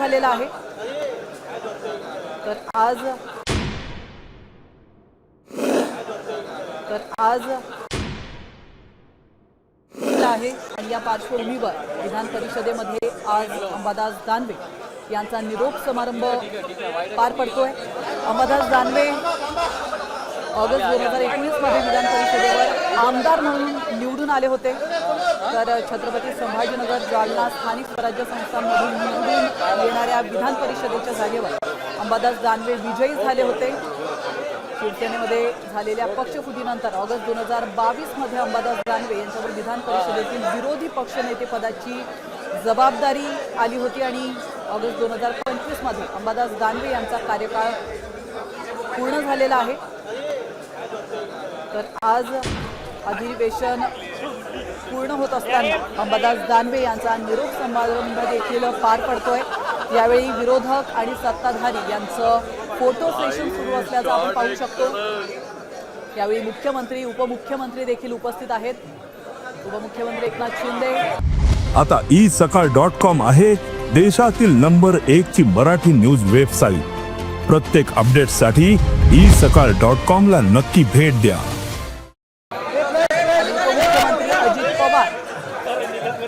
झालेला आहे. तर आज तर आज आहे आणि या पार्श्वभूमीवर विधान परिषदेमध्ये आज अंबादास दानवे यांचा निरोप समारंभ पार पडतोय. अंबादास दानवे ऑगस्ट दोन हजार एकोणीसमध्ये विधान परिषदेवर आमदार म्हणून निवडून आले होते. तर छत्रपती संभाजीनगर जालना स्थानिक स्वराज्य संस्थांमधून निवडून येणाऱ्या विधान परिषदेच्या जागेवर अंबादास दानवे विजयी झाले होते. शिवसेनेमध्ये झालेल्या पक्षफुटीनंतर ऑगस्ट दोन हजार बावीसमध्ये अंबादास दानवे यांच्यावर विधान परिषदेतील विरोधी पक्षनेतेपदाची जबाबदारी आली होती आणि ऑगस्ट दोन हजार पंचवीसमध्ये अंबादास दानवे यांचा कार्यकाळ पूर्ण झालेला आहे. तर आज अधिवेशन पूर्ण होत असताना अंबादास दानवे यांचा निरोप समारंभ देखील पार पडतोय. यावेळी विरोधक आणि सत्ताधारी यांचं फोटो सेशन सुरू असल्याचं आपण पाहू शकतो. यावेळी मुख्यमंत्री उपमुख्यमंत्री देखील उपस्थित आहेत. उपमुख्यमंत्री एकनाथ शिंदे. आता ई सकाळ डॉट कॉम आहे देशातील नंबर एक ची मराठी न्यूज वेबसाईट प्रत्येक अपडेटसाठी ई सकाळ डॉट कॉम ला नक्की भेट द्या.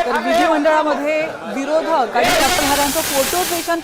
तर विधिमंडळामध्ये विरोधक आणि सत्ताधाऱ्यांचं फोटो सेशन